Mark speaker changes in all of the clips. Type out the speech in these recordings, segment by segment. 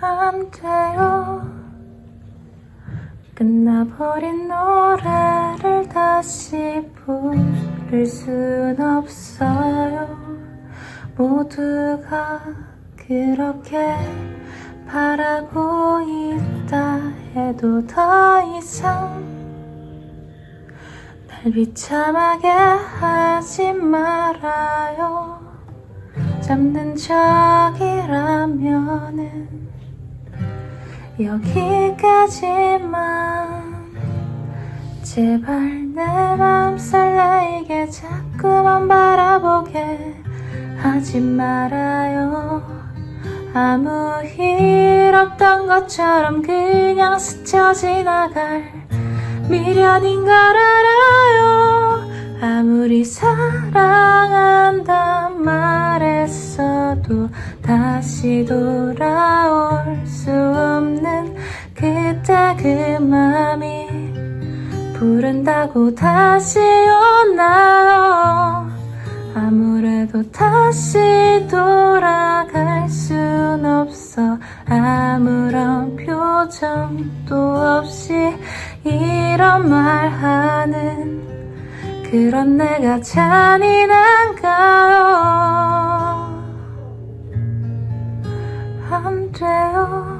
Speaker 1: 안 돼요 끝나버린 노래를 다시 부를 순 없어요. 모두가 그렇게 바라고 있다 해도 더 이상 날 비참하게 하지 말아요. 잡는 척이라면은 여기까지만. 제발 내 맘 설레이게 자꾸만 바라보게 하지 말아요. 아무 일 없던 것처럼 그냥 스쳐 지나갈 미련인 걸 알아요. 아무리 사랑한단 말했어도 다시 돌아올 수 부른다고 다시 오나요? 아무래도 다시 돌아갈 순 없어. 아무런 표정도 없이 이런 말 하는 그런 내가 잔인한가요? 안 돼요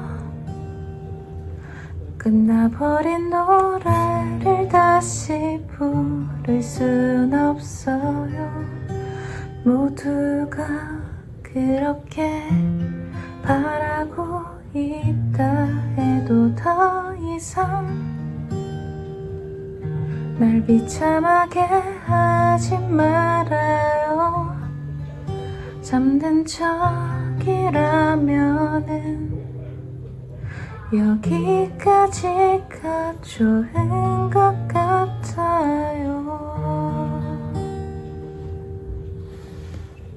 Speaker 1: 끝나버린 노래를 다시 부를 순 없어요. 모두가 그렇게 바라고 있다 해도 더 이상 날 비참하게 하지 말아요. 잠든 척이라면은 여기까지가 좋은